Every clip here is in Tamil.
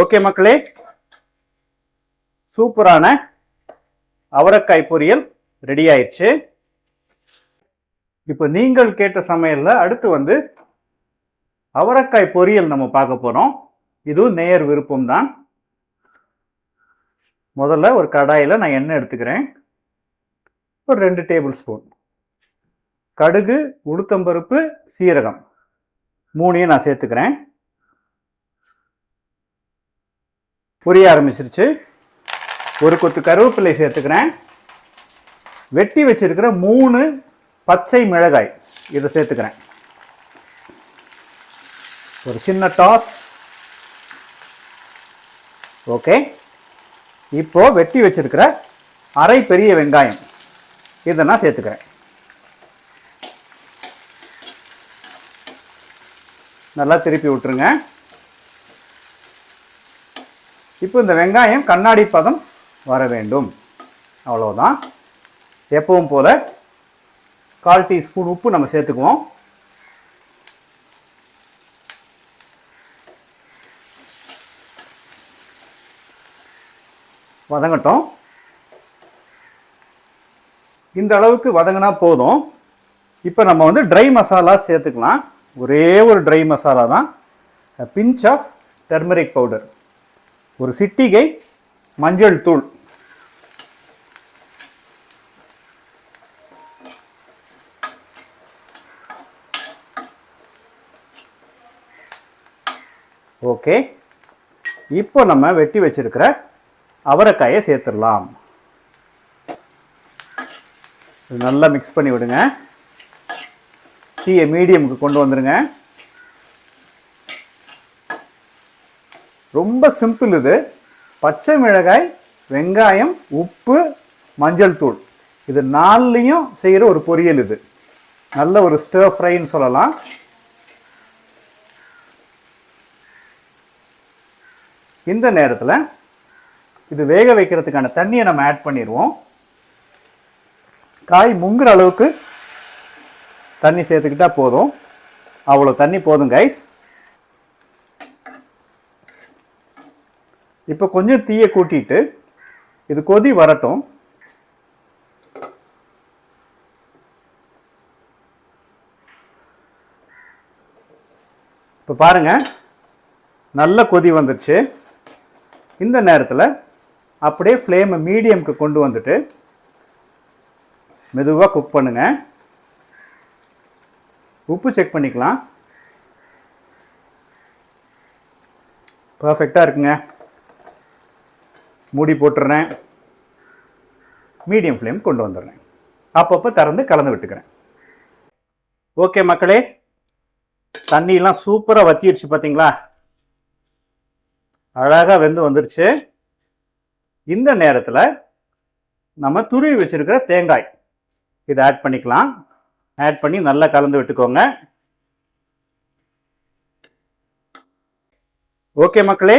ஓகே மக்களே. சூப்பரான அவரைக்காய் பொரியல் ரெடி ஆயிடுச்சு. இப்போ நீங்கள் கேட்ட சமையலில் அடுத்து வந்து அவரைக்காய் பொரியல் நம்ம பார்க்க போகிறோம் இதுவும் நேயர் விருப்பம் தான். முதல்ல ஒரு கடாயில் நான் எண்ணெய் எடுத்துக்கிறேன். ஒரு ரெண்டு டேபிள் ஸ்பூன். கடுகு உளுத்தம்பருப்பு சீரகம். மூணையும் நான் சேர்த்துக்கிறேன். பொரிய ஆரம்பிச்சிருச்சு. ஒரு கொத்து கருவேப்பிலை சேர்த்துக்கிறேன். வெட்டி வச்சிருக்கிற மூணு பச்சை மிளகாய் இதை சேர்த்துக்கிறேன். ஒரு சின்ன டாஸ் ஓகே இப்போ வெட்டி வச்சிருக்கிற அரை பெரிய வெங்காயம் இதை நான் சேர்த்துக்கிறேன். நல்லா திருப்பி விட்டுருங்க. இப்போ இந்த வெங்காயம் கண்ணாடி பதம் வர வேண்டும். அவ்வளோதான் எப்பவும் போல் கால் டீஸ்பூன் உப்பு நம்ம சேர்த்துக்குவோம். வதங்கட்டும். இந்த அளவுக்கு வதங்கினா போதும். இப்போ நம்ம வந்து ட்ரை மசாலா சேர்த்துக்கலாம். ஒரே ஒரு ட்ரை மசாலா தான். பிஞ்ச் ஆஃப் டர்மரிக் பவுடர் ஒரு சிட்டிகை மஞ்சள் தூள். ஓகே. இப்போ நம்ம வெட்டி வச்சிருக்கிற அவரைக்காயை சேர்த்துடலாம். நல்லா மிக்ஸ் பண்ணி விடுங்க. டீயை மீடியமுக்கு கொண்டு வந்துடுங்க ரொம்ப சிம்பிள் இது. பச்சை மிளகாய் வெங்காயம் உப்பு மஞ்சள் தூள். இது நாலுலேயும் செய்கிற ஒரு பொரியல் இது. நல்ல ஒரு ஸ்டர் ஃப்ரைன்னு சொல்லலாம். இந்த நேரத்தில் இது வேக வைக்கிறதுக்கான தண்ணியை நம்ம ஆட் பண்ணிடுவோம் காய் முங்குற அளவுக்கு தண்ணி சேர்த்துக்கிட்டால் போதும். அவ்வளோ தண்ணி போதும் கைஸ் இப்போ கொஞ்சம் தீயை கூட்டிட்டு இது கொதி வரட்டும். இப்போ பாருங்க நல்ல கொதி வந்துடுச்சு இந்த நேரத்தில் அப்படியே ஃப்ளேமை மீடியம்க்கு கொண்டு வந்துட்டு மெதுவாக குக் பண்ணுங்க. உப்பு செக் பண்ணிக்கலாம். பர்ஃபெக்டாக இருக்குங்க. மூடி போட்டுறேன். மீடியம் ஃப்ளேம் கொண்டு வந்துடுறேன். அப்பப்போ திறந்து கலந்து விட்டுக்கிறேன். ஓகே மக்களே தண்ணியெல்லாம் சூப்பராக வத்திருச்சு பார்த்தீங்களா அழகாக வெந்து வந்துருச்சு. இந்த நேரத்தில் நம்ம துருவி வச்சுருக்கிற தேங்காய். இதை ஆட் பண்ணிக்கலாம். ஆட் பண்ணி நல்லா கலந்து விட்டுக்கோங்க. ஓகே மக்களே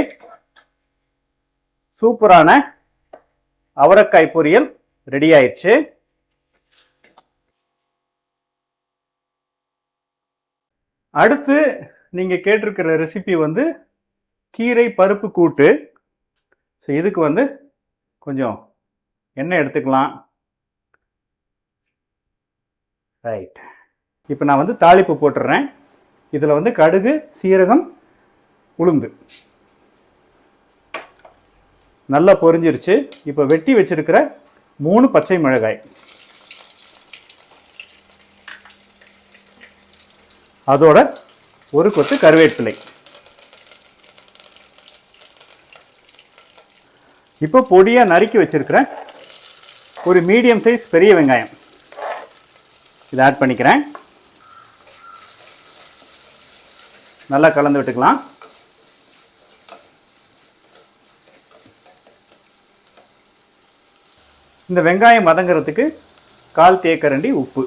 சூப்பரான அவரைக்காய் பொரியல் ரெடி ஆயிடுச்சு. அடுத்து நீங்கள் கேட்டிருக்கிற ரெசிபி வந்து கீரை பருப்பு கூட்டு. ஸோ இதுக்கு வந்து கொஞ்சம் எண்ணெய் எடுத்துக்கலாம். ரைட் இப்போ நான் வந்து தாளிப்பு போட்டுடுறேன் இதில் வந்து கடுகு சீரகம் உளுந்து. நல்லா பொரிஞ்சிருச்சு. இப்போ வெட்டி வச்சிருக்கிற மூணு பச்சை மிளகாய். அதோட ஒரு கொத்து கருவேப்பிலை. இப்போ பொடியாக நறுக்கி வச்சுருக்கிறேன் ஒரு மீடியம் சைஸ் பெரிய வெங்காயம். இதை ஆட் பண்ணிக்கிறேன். நல்லா கலந்து விட்டுக்கலாம். இந்த வெங்காயம் வதங்கிறதுக்கு கால் தேக்கரண்டி உப்பு.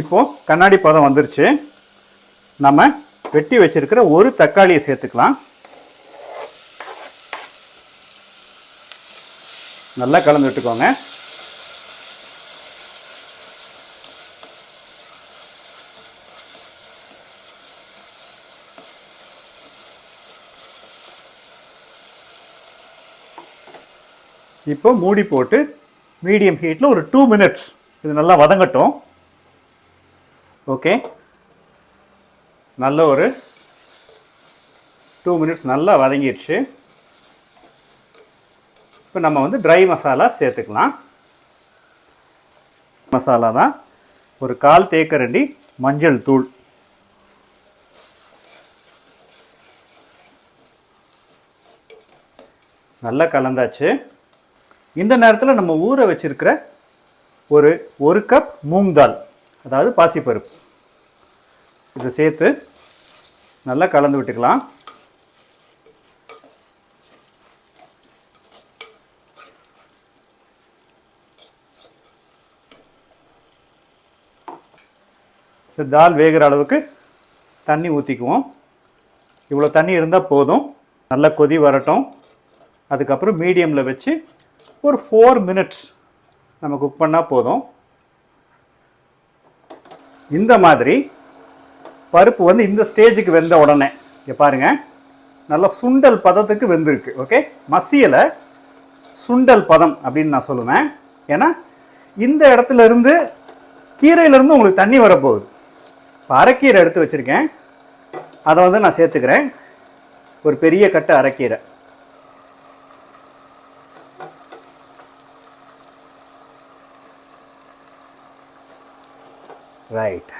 இப்போ கண்ணாடி பதம் வந்துருச்சு. நம்ம வெட்டி வச்சிருக்கிற ஒரு தக்காளியை சேர்த்துக்கலாம். நல்லா கலந்து விட்டுக்கோங்க. இப்போ மூடி போட்டு மீடியம் ஹீட்டில் ஒரு டூ மினிட்ஸ் இது நல்லா வதங்கட்டும். ஓகே நல்ல ஒரு டூ மினிட்ஸ் நல்லா வதங்கிடுச்சு. இப்போ நம்ம வந்து ட்ரை மசாலா சேர்த்துக்கலாம். மசாலா தான் ஒரு கால் தேக்கரண்டி மஞ்சள் தூள். நல்லா கலந்தாச்சு. இந்த நேரத்தில் நம்ம ஊற வச்சிருக்கிற ஒரு ஒரு கப் மூங் தால் அதாவது பாசிப்பருப்பு. இதை சேர்த்து நல்லா கலந்து விட்டுக்கலாம். இந்த தால் வேகிற அளவுக்கு தண்ணி ஊற்றிக்குவோம் இவ்வளோ தண்ணி இருந்தால் போதும். நல்லா கொதி வரட்டும். அதுக்கப்புறம் மீடியமில் வச்சு ஒரு ஃபோர் மினிட்ஸ் நம்ம குக் பண்ணால் போதும். இந்த மாதிரி பருப்பு வந்து இந்த ஸ்டேஜுக்கு வெந்த உடனே இங்கே பாருங்கள் நல்லா சுண்டல் பதத்துக்கு வெந்திருக்கு ஓகே மசியலை சுண்டல் பதம் அப்படின்னு நான் சொல்லுவேன். ஏன்னா இந்த இடத்துல இருந்து கீரையிலேருந்து உங்களுக்கு தண்ணி வரப்போகுது. இப்போ அரைக்கீரை எடுத்து வச்சுருக்கேன். அதை வந்து நான் சேர்த்துக்கிறேன். ஒரு பெரிய கட்டு அரைக்கீரை. ரைட்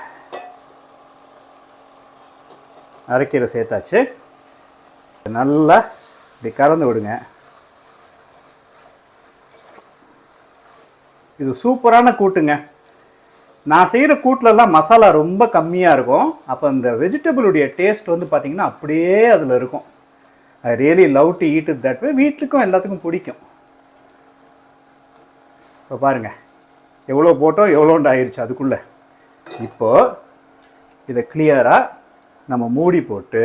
அரைக்கீரை சேர்த்தாச்சு. நல்லா இப்படி கலந்து விடுங்க. இது சூப்பரான கூட்டுங்க. நான் செய்கிற கூட்டிலலாம் மசாலா ரொம்ப கம்மியாக இருக்கும். அப்போ இந்த வெஜிடபிளுடைய டேஸ்ட் வந்து பார்த்திங்கன்னா அப்படியே அதில் இருக்கும். I really love to eat it that way வீட்டுக்கும் எல்லாத்துக்கும் பிடிக்கும். இப்போ பாருங்கள் எவ்வளோ போட்டோம் எவ்வளோண்டு ஆயிடுச்சு அதுக்குள்ளே. இப்போது இதை கிளியராக நம்ம மூடி போட்டு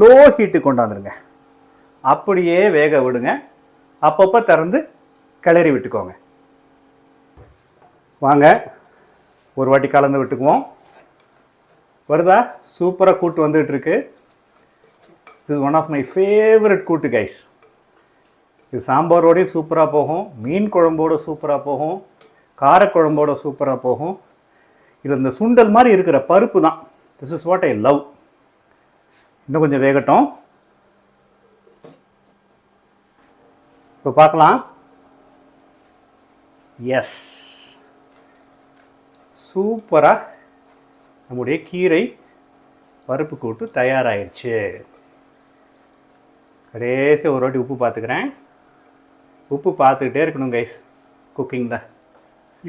லோ ஹீட்டு கொண்டாந்துருங்க அப்படியே வேக விடுங்க. அப்பப்போ திறந்து கிளறி விட்டுக்கோங்க. வாங்க ஒரு வாட்டி கலந்து விட்டுக்குவோம். வருதா? சூப்பராக கூட்டு வந்துகிட்டு இருக்கு. இது ஒன் ஆஃப் மை ஃபேவரட் கூட்டு கைஸ் இது சாம்பாரோடையும் சூப்பராக போகும். மீன் குழம்போட சூப்பராக போகும். காரக்குழம்போட சூப்பராக போகும். இது இந்த சுண்டல் மாதிரி இருக்கிற பருப்பு தான். This is what I love இன்னும் கொஞ்சம் வேகட்டும். இப்போ பார்க்கலாம். எஸ் சூப்பராக நம்முடைய கீரை பருப்பு கூட்டு தயாராகிடுச்சு கடைசி ஒரு வாட்டி உப்பு பார்த்துக்கிறேன். உப்பு பார்த்துக்கிட்டே இருக்கணும் கைஸ் குக்கிங்கில்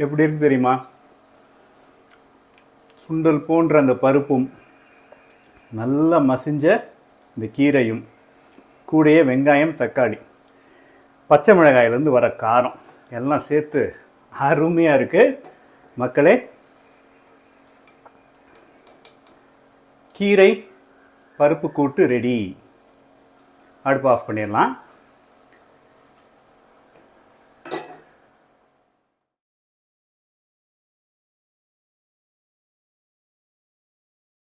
எப்படி இருக்கு தெரியுமா? சுண்டல் போன்ற அந்த பருப்பும் நல்லா மசிஞ்ச இந்த கீரையும் கூடயே வெங்காயம் தக்காளி பச்சை மிளகாயிலேருந்து வர காரம் எல்லாம் சேர்த்து அருமையாக இருக்குது மக்களே கீரை பருப்பு கூட்டு ரெடி அடுப்பு ஆஃப் பண்ணிடலாம்.